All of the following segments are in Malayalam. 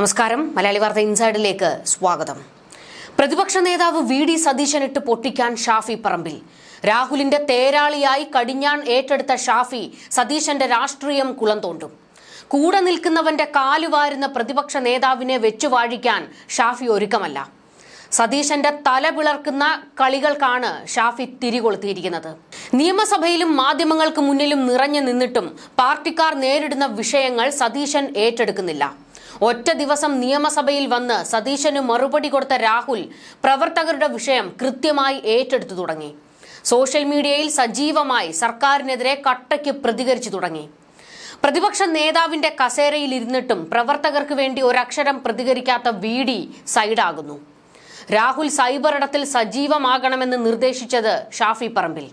നമസ്കാരം. മലയാളി വാർത്ത ഇൻസൈഡിലേക്ക് സ്വാഗതം. പ്രതിപക്ഷ നേതാവ് വി ഡി സതീശനിട്ട് പൊട്ടിക്കാൻ ഷാഫി പറമ്പിൽ. രാഹുലിന്റെ തേരാളിയായി കടിഞ്ഞാൺ ഏറ്റെടുത്ത ഷാഫി സതീശന്റെ രാഷ്ട്രീയം കുളം തോണ്ടും. കൂടെ നിൽക്കുന്നവന്റെ കാലുവാരുന്ന പ്രതിപക്ഷ നേതാവിനെ വെച്ചുവാഴിക്കാൻ ഷാഫി ഒരുക്കമല്ല. സതീശന്റെ തല പിളർക്കുന്ന കളികൾക്കാണ് ഷാഫി തിരികൊളുത്തിയിരിക്കുന്നത്. നിയമസഭയിലും മാധ്യമങ്ങൾക്ക് മുന്നിലും നിറഞ്ഞു നിന്നിട്ടും പാർട്ടിക്കാർ നേരിടുന്ന വിഷയങ്ങൾ സതീശൻ ഏറ്റെടുക്കുന്നില്ല. ഒറ്റ ദിവസം നിയമസഭയിൽ വന്ന് സതീശന് മറുപടി കൊടുത്ത രാഹുൽ പ്രവർത്തകരുടെ വിഷയം കൃത്യമായി ഏറ്റെടുത്തു തുടങ്ങി. സോഷ്യൽ മീഡിയയിൽ സജീവമായി സർക്കാരിനെതിരെ കട്ടയ്ക്ക് പ്രതികരിച്ചു തുടങ്ങി. പ്രതിപക്ഷ നേതാവിന്റെ കസേരയിൽ ഇരുന്നിട്ടും പ്രവർത്തകർക്ക് വേണ്ടി ഒരക്ഷരം പ്രതികരിക്കാത്ത വി ഡി സൈഡാകുന്നു. രാഹുൽ സൈബർ ഇടത്തിൽ സജീവമാകണമെന്ന് നിർദ്ദേശിച്ചത് ഷാഫി പറമ്പിൽ.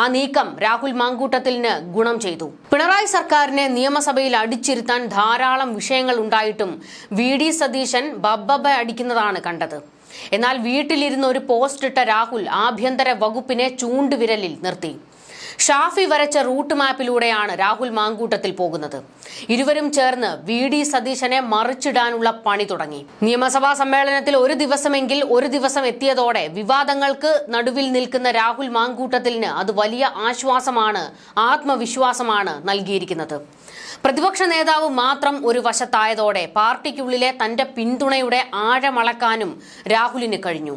ആ നീക്കം രാഹുൽ മാങ്കൂട്ടത്തിന് ഗുണം ചെയ്തു. പിണറായി സർക്കാരിനെ നിയമസഭയിൽ അടിച്ചിരുത്താൻ ധാരാളം വിഷയങ്ങൾ ഉണ്ടായിട്ടും വി ഡി സതീശൻ ബബ്ബബ അടിക്കുന്നതാണ് കണ്ടത്. എന്നാൽ വീട്ടിലിരുന്ന് ഒരു പോസ്റ്റ് ഇട്ട രാഹുൽ ആഭ്യന്തര വകുപ്പിനെ ചൂണ്ടുവിരലിൽ നിർത്തി. ഷാഫി വരച്ച റൂട്ട് മാപ്പിലൂടെയാണ് രാഹുൽ മാങ്കൂട്ടത്തിൽ പോകുന്നത്. ഇരുവരും ചേർന്ന് വി ഡി സതീശനെ മറിച്ചിടാനുള്ള പണി തുടങ്ങി. നിയമസഭാ സമ്മേളനത്തിൽ ഒരു ദിവസമെങ്കിൽ ഒരു ദിവസം എത്തിയതോടെ വിവാദങ്ങൾക്ക് നടുവിൽ നിൽക്കുന്ന രാഹുൽ മാങ്കൂട്ടത്തിന് അത് വലിയ ആശ്വാസമാണ് ആത്മവിശ്വാസമാണ് നൽകിയിരിക്കുന്നത്. പ്രതിപക്ഷ നേതാവ് മാത്രം ഒരു വശത്തായതോടെ പാർട്ടിക്കുള്ളിലെ തന്റെ പിന്തുണയുടെ ആഴമളക്കാനും രാഹുലിന് കഴിഞ്ഞു.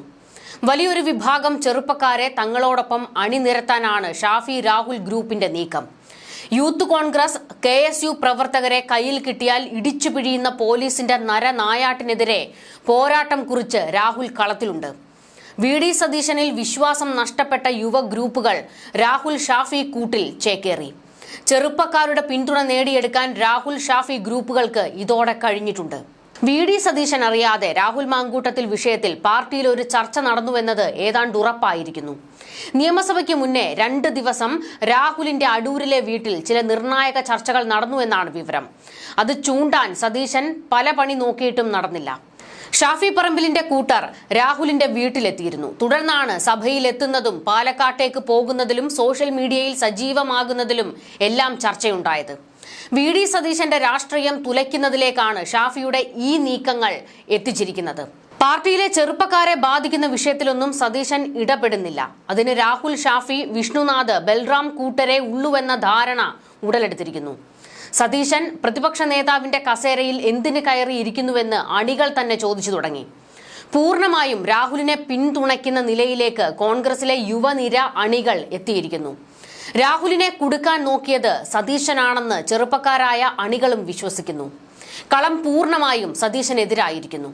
വലിയൊരു വിഭാഗം ചെറുപ്പക്കാരെ തങ്ങളോടൊപ്പം അണിനിരത്താനാണ് ഷാഫി രാഹുൽ ഗ്രൂപ്പിന്റെ നീക്കം. Youth Congress K S U പ്രവർത്തകരെ കയ്യിൽ കിട്ടിയാൽ ഇടിച്ചു പിഴിയുന്ന പോലീസിന്റെ നരനായാട്ടിനെതിരെ പോരാട്ടം കുറിച്ച് രാഹുൽ കളത്തിലുണ്ട്. വി ഡി സതീശനിൽ വിശ്വാസം നഷ്ടപ്പെട്ട യുവ ഗ്രൂപ്പുകൾ രാഹുൽ ഷാഫി കൂട്ടിൽ ചേക്കേറി. ചെറുപ്പക്കാരുടെ പിന്തുണ നേടിയെടുക്കാൻ രാഹുൽ ഷാഫി ഗ്രൂപ്പുകൾക്ക് ഇതോടെ കഴിഞ്ഞിട്ടുണ്ട്. വി ഡി സതീശൻ അറിയാതെ രാഹുൽ മാങ്കൂട്ടത്തിൽ വിഷയത്തിൽ പാർട്ടിയിൽ ഒരു ചർച്ച നടന്നുവെന്നത് ഏതാണ്ട് ഉറപ്പായിരിക്കുന്നു. നിയമസഭയ്ക്ക് മുന്നേ രണ്ട് ദിവസം രാഹുലിന്റെ അടൂരിലെ വീട്ടിൽ ചില നിർണായക ചർച്ചകൾ നടന്നുവെന്നാണ് വിവരം. അത് ചൂണ്ടാൻ സതീശൻ പല പണി നോക്കിയിട്ടും നടന്നില്ല. ഷാഫി പറമ്പിലിന്റെ കൂട്ടർ രാഹുലിന്റെ വീട്ടിലെത്തിയിരുന്നു. തുടർന്നാണ് സഭയിൽ എത്തുന്നതും പാലക്കാട്ടേക്ക് പോകുന്നതിലും സോഷ്യൽ മീഡിയയിൽ സജീവമാകുന്നതിലും എല്ലാം ചർച്ചയുണ്ടായത്. വി ഡി സതീശന്റെ രാഷ്ട്രീയം തുലയ്ക്കുന്നതിലേക്കാണ് ഷാഫിയുടെ ഈ നീക്കങ്ങൾ എത്തിച്ചിരിക്കുന്നത്. പാർട്ടിയിലെ ചെറുപ്പക്കാരെ ബാധിക്കുന്ന വിഷയത്തിലൊന്നും സതീശൻ ഇടപെടുന്നില്ല. അതിന് രാഹുൽ ഷാഫി വിഷ്ണുനാഥ് ബൽറാം കൂട്ടരെ ഉള്ളുവെന്ന ധാരണ ഉടലെടുത്തിരിക്കുന്നു. സതീശൻ പ്രതിപക്ഷ നേതാവിന്റെ കസേരയിൽ എന്തിന് കയറിയിരിക്കുന്നുവെന്ന് അണികൾ തന്നെ ചോദിച്ചു തുടങ്ങി. പൂർണമായും രാഹുലിനെ പിന്തുണയ്ക്കുന്ന നിലയിലേക്ക് കോൺഗ്രസിലെ യുവനിര അണികൾ എത്തിയിരിക്കുന്നു. രാഹുലിനെ കുടുക്കാൻ നോക്കിയത് സതീശനാണെന്ന് ചെറുപ്പക്കാരായ അണികളും വിശ്വസിക്കുന്നു. കളം പൂർണമായും സതീശനെതിരായിരിക്കുന്നു.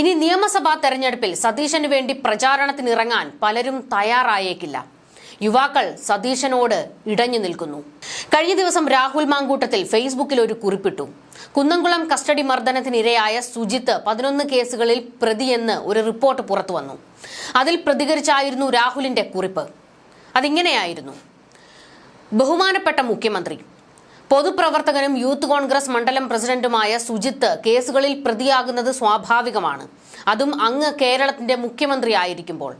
ഇനി നിയമസഭാ തെരഞ്ഞെടുപ്പിൽ സതീശന് വേണ്ടി പ്രചാരണത്തിനിറങ്ങാൻ പലരും തയ്യാറായേക്കില്ല. യുവാക്കൾ സതീശനോട് ഇടഞ്ഞു നിൽക്കുന്നു. കഴിഞ്ഞ ദിവസം രാഹുൽ മാങ്കൂട്ടത്തിൽ ഫേസ്ബുക്കിൽ ഒരു കുറിപ്പിട്ടു. കുന്നംകുളം കസ്റ്റഡി മർദ്ദനത്തിനിരയായ സുജിത്ത് പതിനൊന്ന് കേസുകളിൽ പ്രതിയെന്ന് ഒരു റിപ്പോർട്ട് പുറത്തു വന്നു അതിൽ പ്രതികരിച്ചായിരുന്നു രാഹുലിന്റെ കുറിപ്പ്. അതിങ്ങനെയായിരുന്നു. ബഹുമാനപ്പെട്ട മുഖ്യമന്ത്രി പൊതുപ്രവർത്തകനും യൂത്ത് കോൺഗ്രസ് മണ്ഡലം പ്രസിഡന്റുമായ സുജിത്ത് കേസുകളിൽ പ്രതിയാകുന്നത് സ്വാഭാവികമാണ്. അതും അങ്ങ് കേരളത്തിന്റെ മുഖ്യമന്ത്രി ആയിരിക്കുമ്പോൾ.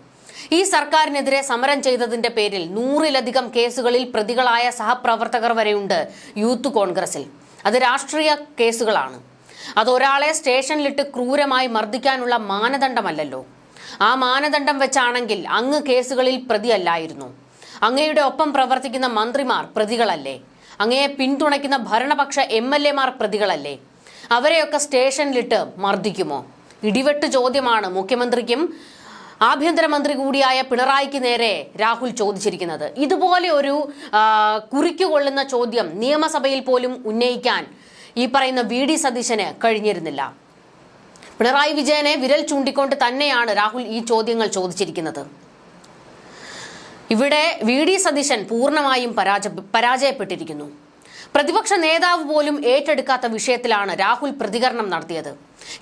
ഈ സർക്കാരിനെതിരെ സമരം ചെയ്തതിന്റെ പേരിൽ നൂറിലധികം കേസുകളിൽ പ്രതികളായ സഹപ്രവർത്തകർ വരെയുണ്ട് യൂത്ത് കോൺഗ്രസിൽ. അത് രാഷ്ട്രീയ കേസുകളാണ്. അത് ഒരാളെ സ്റ്റേഷനിലിട്ട് ക്രൂരമായി മർദ്ദിക്കാനുള്ള മാനദണ്ഡമല്ലല്ലോ. ആ മാനദണ്ഡം വെച്ചാണെങ്കിൽ അങ്ങ് കേസുകളിൽ പ്രതിയല്ലായിരുന്നു. അങ്ങയുടെ ഒപ്പം പ്രവർത്തിക്കുന്ന മന്ത്രിമാർ പ്രതികളല്ലേ? അങ്ങയെ പിന്തുണയ്ക്കുന്ന ഭരണപക്ഷ എം എൽ എമാർ പ്രതികളല്ലേ? അവരെയൊക്കെ സ്റ്റേഷനിലിട്ട് മർദ്ദിക്കുമോ? ഇടിവെട്ട് ചോദ്യമാണ് മുഖ്യമന്ത്രിക്കും ആഭ്യന്തരമന്ത്രി കൂടിയായ പിണറായിക്ക് നേരെ രാഹുൽ ചോദിച്ചിരിക്കുന്നത്. ഇതുപോലെ ഒരു കുറിക്കുകൊള്ളുന്ന ചോദ്യം നിയമസഭയിൽ പോലും ഉന്നയിക്കാൻ ഈ പറയുന്ന വി ഡി സതീശന് കഴിഞ്ഞിരുന്നില്ല. പിണറായി വിജയനെ വിരൽ ചൂണ്ടിക്കൊണ്ട് തന്നെയാണ് രാഹുൽ ഈ ചോദ്യങ്ങൾ ചോദിച്ചിരിക്കുന്നത്. ഇവിടെ വി ഡി സതീശൻ പൂർണമായും പരാജ പരാജയപ്പെട്ടിരിക്കുന്നു. പ്രതിപക്ഷ നേതാവ് പോലും ഏറ്റെടുക്കാത്ത വിഷയത്തിലാണ് രാഹുൽ പ്രതികരണം നടത്തിയത്.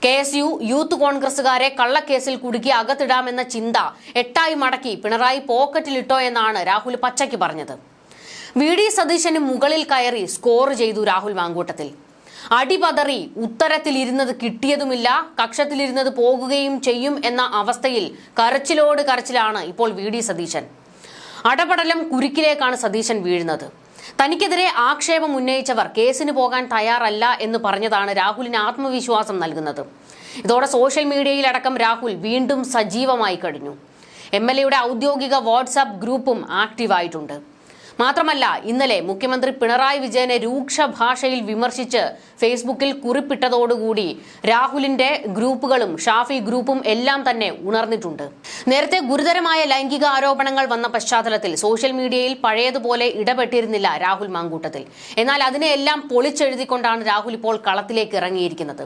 കെ എസ് യു യൂത്ത് കോൺഗ്രസുകാരെ കള്ളക്കേസിൽ കുടുക്കി അകത്തിടാമെന്ന ചിന്ത എട്ടായി മടക്കി പിണറായി പോക്കറ്റിലിട്ടോ എന്നാണ് രാഹുൽ പച്ചയ്ക്ക് പറഞ്ഞത്. വി ഡി സതീശന് മുകളിൽ കയറി സ്കോർ ചെയ്തു രാഹുൽ മാങ്കൂട്ടത്തിൽ. അടിപതറി ഉത്തരത്തിലിരുന്നത് കിട്ടിയതുമില്ല കക്ഷത്തിലിരുന്നത് പോകുകയും ചെയ്യും എന്ന അവസ്ഥയിൽ കരച്ചിലോട് കരച്ചിലാണ് ഇപ്പോൾ വി ഡി സതീശൻ. അടപടലം കുരുക്കിലേക്കാണ് സതീശൻ വീഴുന്നത്. തനിക്കെതിരെ ആക്ഷേപം ഉന്നയിച്ചവർ കേസിന് പോകാൻ തയ്യാറല്ല എന്ന് പറഞ്ഞതാണ് രാഹുലിന് ആത്മവിശ്വാസം നൽകുന്നത്. ഇതോടെ സോഷ്യൽ മീഡിയയിലടക്കം രാഹുൽ വീണ്ടും സജീവമായി കഴിഞ്ഞു. എം എൽ ഔദ്യോഗിക വാട്സാപ്പ് ഗ്രൂപ്പും ആക്റ്റീവായിട്ടുണ്ട്. മാത്രമല്ല ഇന്നലെ മുഖ്യമന്ത്രി പിണറായി വിജയനെ രൂക്ഷ ഭാഷയിൽ വിമർശിച്ച് ഫേസ്ബുക്കിൽ കുറിപ്പിട്ടതോടുകൂടി രാഹുലിന്റെ ഗ്രൂപ്പുകളും ഷാഫി ഗ്രൂപ്പും എല്ലാം തന്നെ ഉണർന്നിട്ടുണ്ട്. നേരത്തെ ഗുരുതരമായ ലൈംഗിക ആരോപണങ്ങൾ വന്ന പശ്ചാത്തലത്തിൽ സോഷ്യൽ മീഡിയയിൽ പഴയതുപോലെ ഇടപെട്ടിരുന്നില്ല രാഹുൽ മാങ്കൂട്ടത്തിൽ. എന്നാൽ അതിനെയെല്ലാം പൊളിച്ചെഴുതിക്കൊണ്ടാണ് രാഹുൽ ഇപ്പോൾ കളത്തിലേക്ക് ഇറങ്ങിയിരിക്കുന്നത്.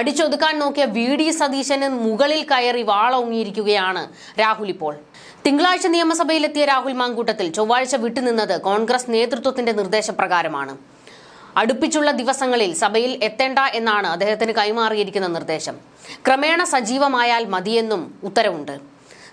അടിച്ചൊതുക്കാൻ നോക്കിയ വി ഡി സതീശന് മുകളിൽ കയറി വാളോങ്ങിയിരിക്കുകയാണ് രാഹുൽ ഇപ്പോൾ. തിങ്കളാഴ്ച നിയമസഭയിലെത്തിയ രാഹുൽ മാങ്കൂട്ടത്തിൽ ചൊവ്വാഴ്ച വിട്ടുനിന്നത് കോൺഗ്രസ് നേതൃത്വത്തിന്റെ നിർദ്ദേശപ്രകാരമാണ്. അടുപ്പിച്ചുള്ള ദിവസങ്ങളിൽ സഭയിൽ എത്തേണ്ട എന്നാണ് അദ്ദേഹത്തിന് കൈമാറിയിരിക്കുന്ന നിർദ്ദേശം. ക്രമേണ സജീവമായാൽ മതിയെന്നും ഉത്തരവുണ്ട്.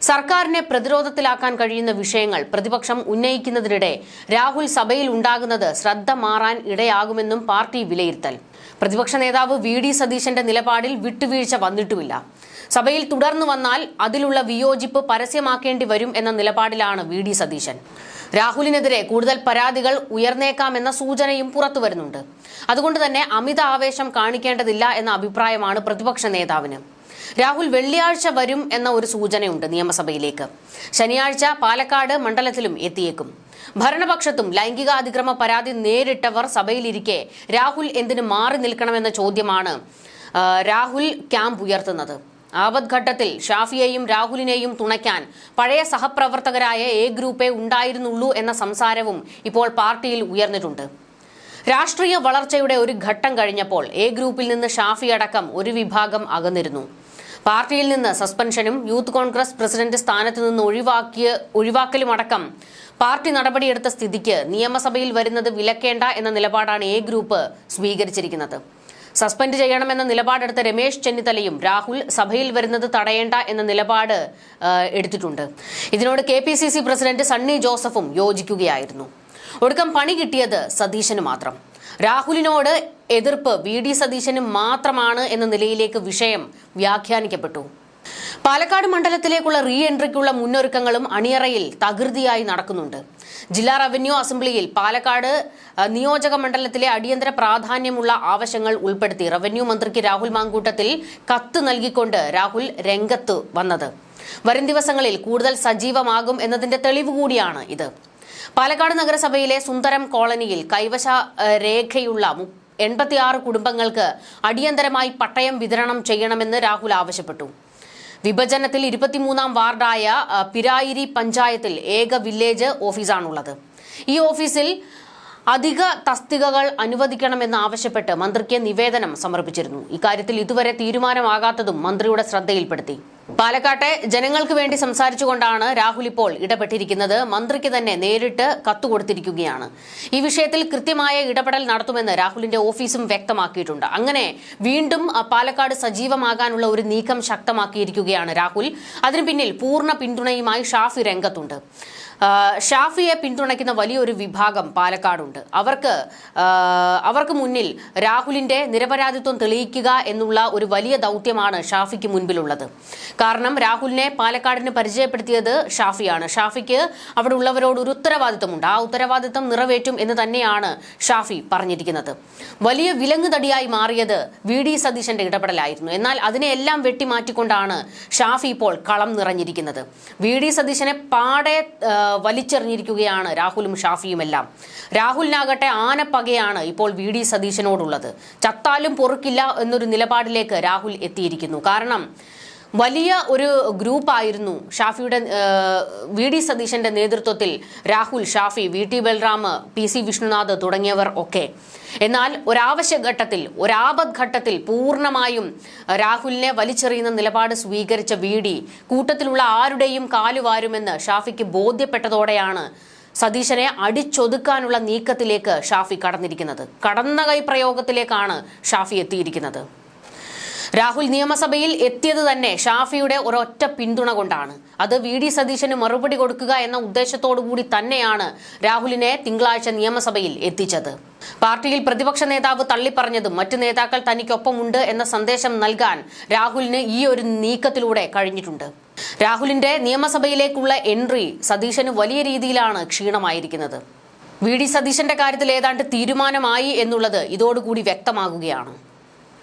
സർക്കാരിനെ പ്രതിരോധത്തിലാക്കാൻ കഴിയുന്ന വിഷയങ്ങൾ പ്രതിപക്ഷം ഉന്നയിക്കുന്നതിനിടെ രാഹുൽ സഭയിൽ ഉണ്ടാകുന്നത് ശ്രദ്ധ മാറാൻ ഇടയാകുമെന്നും പാർട്ടി വിലയിരുത്തൽ. പ്രതിപക്ഷ നേതാവ് വി ഡി സതീശന്റെ നിലപാടിൽ വിട്ടുവീഴ്ച വന്നിട്ടുമില്ല. സഭയിൽ തുടർന്നു വന്നാൽ അതിലുള്ള വിയോജിപ്പ് പരസ്യമാക്കേണ്ടി വരും എന്ന നിലപാടിലാണ് വി ഡി സതീശൻ. രാഹുലിനെതിരെ കൂടുതൽ പരാതികൾ ഉയർന്നേക്കാമെന്ന സൂചനയും പുറത്തുവരുന്നുണ്ട് അതുകൊണ്ട് തന്നെ അമിത ആവേശം കാണിക്കേണ്ടതില്ല എന്ന അഭിപ്രായമാണ് പ്രതിപക്ഷ നേതാവിന്. രാഹുൽ വെള്ളിയാഴ്ച വരും എന്ന ഒരു സൂചനയുണ്ട് നിയമസഭയിലേക്ക്. ശനിയാഴ്ച പാലക്കാട് മണ്ഡലത്തിലും എത്തിയേക്കും. ഭരണപക്ഷത്തും ലൈംഗികാതിക്രമ പരാതി നേരിട്ടവർ സഭയിലിരിക്കെ രാഹുൽ എന്തിനു മാറി നിൽക്കണമെന്ന ചോദ്യമാണ് രാഹുൽ ക്യാമ്പ് ഉയർത്തുന്നത്. ആപത്ഘട്ടത്തിൽ ഷാഫിയെയും രാഹുലിനെയും തുണയ്ക്കാൻ പഴയ സഹപ്രവർത്തകരായ എ ഗ്രൂപ്പേ ഉണ്ടായിരുന്നുള്ളൂ എന്ന സംസാരവും ഇപ്പോൾ പാർട്ടിയിൽ ഉയർന്നിട്ടുണ്ട്. രാഷ്ട്രീയ വളർച്ചയുടെ ഒരു ഘട്ടം കഴിഞ്ഞപ്പോൾ എ ഗ്രൂപ്പിൽ നിന്ന് ഷാഫി അടക്കം ഒരു വിഭാഗം അകന്നിരുന്നു. പാർട്ടിയിൽ നിന്ന് സസ്പെൻഷനും യൂത്ത് കോൺഗ്രസ് പ്രസിഡന്റ് സ്ഥാനത്ത് നിന്ന് ഒഴിവാക്കിയ ഒഴിവാക്കലുമടക്കം പാർട്ടി നടപടിയെടുത്ത സ്ഥിതിക്ക് നിയമസഭയിൽ വരുന്നത് വിലക്കേണ്ട എന്ന നിലപാടാണ് എ ഗ്രൂപ്പ് സ്വീകരിച്ചിരിക്കുന്നത്. സസ്പെൻഡ് ചെയ്യണമെന്ന നിലപാടെടുത്ത രമേശ് ചെന്നിത്തലയും രാഹുൽ സഭയിൽ വരുന്നത് തടയേണ്ട എന്ന നിലപാട് എടുത്തിട്ടുണ്ട്. ഇതിനോട് കെ പ്രസിഡന്റ് സണ്ണി ജോസഫും യോജിക്കുകയായിരുന്നു. ഒടുക്കം പണി കിട്ടിയത് സതീശന് മാത്രം. രാഹുലിനോട് എതിർപ്പ് വി ഡി സതീശന് മാത്രമാണ് എന്ന നിലയിലേക്ക് വിഷയം വ്യാഖ്യാനിക്കപ്പെട്ടു. പാലക്കാട് മണ്ഡലത്തിലേക്കുള്ള റീ എൻട്രിക്കുള്ള മുന്നൊരുക്കങ്ങളും അണിയറയിൽ തകൃതിയായി നടക്കുന്നുണ്ട്. ജില്ലാ റവന്യൂ അസംബ്ലിയിൽ പാലക്കാട് നിയോജക മണ്ഡലത്തിലെ അടിയന്തര പ്രാധാന്യമുള്ള ആവശ്യങ്ങൾ ഉൾപ്പെടുത്തി റവന്യൂ മന്ത്രിക്ക് രാഹുൽ മാങ്കൂട്ടത്തിൽ കത്ത് നൽകിക്കൊണ്ട് രാഹുൽ രംഗത്ത് വന്നത്. വരും ദിവസങ്ങളിൽ കൂടുതൽ സജീവമാകും എന്നതിന്റെ തെളിവ് കൂടിയാണ് ഇത്. പാലക്കാട് നഗരസഭയിലെ സുന്ദരം കോളനിയിൽ കൈവശ രേഖയുള്ള എൺപത്തിയാറ് കുടുംബങ്ങൾക്ക് അടിയന്തരമായി പട്ടയം വിതരണം ചെയ്യണമെന്ന് രാഹുൽ ആവശ്യപ്പെട്ടു. വിഭജനത്തിൽ ഇരുപത്തിമൂന്നാം വാർഡായ പിരായിരി പഞ്ചായത്തിൽ ഏക വില്ലേജ് ഓഫീസാണുള്ളത്. ഈ ഓഫീസിൽ അധിക തസ്തികകൾ അനുവദിക്കണമെന്ന് ആവശ്യപ്പെട്ട് മന്ത്രിക്ക് നിവേദനം സമർപ്പിച്ചിരുന്നു. ഇക്കാര്യത്തിൽ ഇതുവരെ തീരുമാനമാകാത്തതും മന്ത്രിയുടെ ശ്രദ്ധയിൽപ്പെടുത്തി. പാലക്കാട്ടെ ജനങ്ങൾക്ക് വേണ്ടി സംസാരിച്ചുകൊണ്ടാണ് രാഹുൽ ഇപ്പോൾ ഇടപെട്ടിരിക്കുന്നത്. മന്ത്രിക്ക് തന്നെ നേരിട്ട് കത്തുകൊടുത്തിരിക്കുകയാണ്. ഈ വിഷയത്തിൽ കൃത്യമായ ഇടപെടൽ നടത്തുമെന്ന് രാഹുലിന്റെ ഓഫീസും വ്യക്തമാക്കിയിട്ടുണ്ട്. അങ്ങനെ വീണ്ടും പാലക്കാട് സജീവമാകാനുള്ള ഒരു നീക്കം ശക്തമാക്കിയിരിക്കുകയാണ് രാഹുൽ. അതിനു പിന്നിൽ പൂർണ പിന്തുണയുമായി ഷാഫി രംഗത്തുണ്ട്. ഷാഫിയെ പിന്തുണയ്ക്കുന്ന വലിയൊരു വിഭാഗം പാലക്കാടുണ്ട്. അവർക്ക് അവർക്ക് മുന്നിൽ രാഹുലിന്റെ നിരപരാധിത്വം തെളിയിക്കുക എന്നുള്ള ഒരു വലിയ ദൗത്യമാണ് ഷാഫിക്ക് മുൻപിലുള്ളത്. കാരണം രാഹുലിനെ പാലക്കാടിന് പരിചയപ്പെടുത്തിയത് ഷാഫിയാണ്. ഷാഫിക്ക് അവിടെ ഉള്ളവരോട് ഒരു ഉത്തരവാദിത്തമുണ്ട് ആ ഉത്തരവാദിത്തം നിറവേറ്റും എന്ന് തന്നെയാണ് ഷാഫി പറഞ്ഞിരിക്കുന്നത്. വലിയ വിലങ്ങുതടിയായി മാറിയത് വി ഡി സതീശന്റെ ഇടപെടലായിരുന്നു. എന്നാൽ അതിനെയെല്ലാം വെട്ടിമാറ്റിക്കൊണ്ടാണ് ഷാഫി ഇപ്പോൾ കളം നിറഞ്ഞിരിക്കുന്നത്. വി ഡി സതീശനെ പാടെ വലിച്ചെറിഞ്ഞിരിക്കുകയാണ് രാഹുലും ഷാഫിയുമെല്ലാം. രാഹുലിനാകട്ടെ ആനപ്പകയാണ് ഇപ്പോൾ വി ഡി സതീശനോടുള്ളത്. ചത്താലും പൊറുക്കില്ല എന്നൊരു നിലപാടിലേക്ക് രാഹുൽ എത്തിയിരിക്കുന്നു. കാരണം വലിയ ഒരു ഗ്രൂപ്പായിരുന്നു ഷാഫിയുടെ വി ഡി സതീശന്റെ നേതൃത്വത്തിൽ Rahul Shafi V T Balram P C Vishnunath തുടങ്ങിയവർ ഒക്കെ. എന്നാൽ ഒരാവശ്യ ഘട്ടത്തിൽ ഒരാപത് ഘട്ടത്തിൽ പൂർണമായും രാഹുലിനെ വലിച്ചെറിയുന്ന നിലപാട് സ്വീകരിച്ച വി ഡി കൂട്ടത്തിലുള്ള ആരുടെയും കാലുവാരുമെന്ന് ഷാഫിക്ക് ബോധ്യപ്പെട്ടതോടെയാണ് സതീശനെ അടിച്ചൊതുക്കാനുള്ള നീക്കത്തിലേക്ക് ഷാഫി കടന്നിരിക്കുന്നത്. കടന്ന കൈ പ്രയോഗത്തിലേക്കാണ് ഷാഫി എത്തിയിരിക്കുന്നത്. രാഹുൽ നിയമസഭയിൽ എത്തിയത് തന്നെ ഷാഫിയുടെ ഒരൊറ്റ പിന്തുണ കൊണ്ടാണ്. അത് വി ഡി സതീശന് മറുപടി കൊടുക്കുക എന്ന ഉദ്ദേശത്തോടു കൂടി തന്നെയാണ് രാഹുലിനെ തിങ്കളാഴ്ച നിയമസഭയിൽ എത്തിച്ചത്. പാർട്ടിയിൽ പ്രതിപക്ഷ നേതാവ് തള്ളിപ്പറഞ്ഞതും മറ്റു നേതാക്കൾ തനിക്കൊപ്പമുണ്ട് എന്ന സന്ദേശം നൽകാൻ രാഹുലിന് ഈ ഒരു നീക്കത്തിലൂടെ കഴിഞ്ഞിട്ടുണ്ട്. രാഹുലിന്റെ നിയമസഭയിലേക്കുള്ള എൻട്രി സതീശന് വലിയ രീതിയിലാണ് ക്ഷീണമായിരിക്കുന്നത്. വി ഡി സതീശന്റെ കാര്യത്തിൽ ഏതാണ്ട് തീരുമാനമായി എന്നുള്ളത് ഇതോടുകൂടി വ്യക്തമാകുകയാണ്.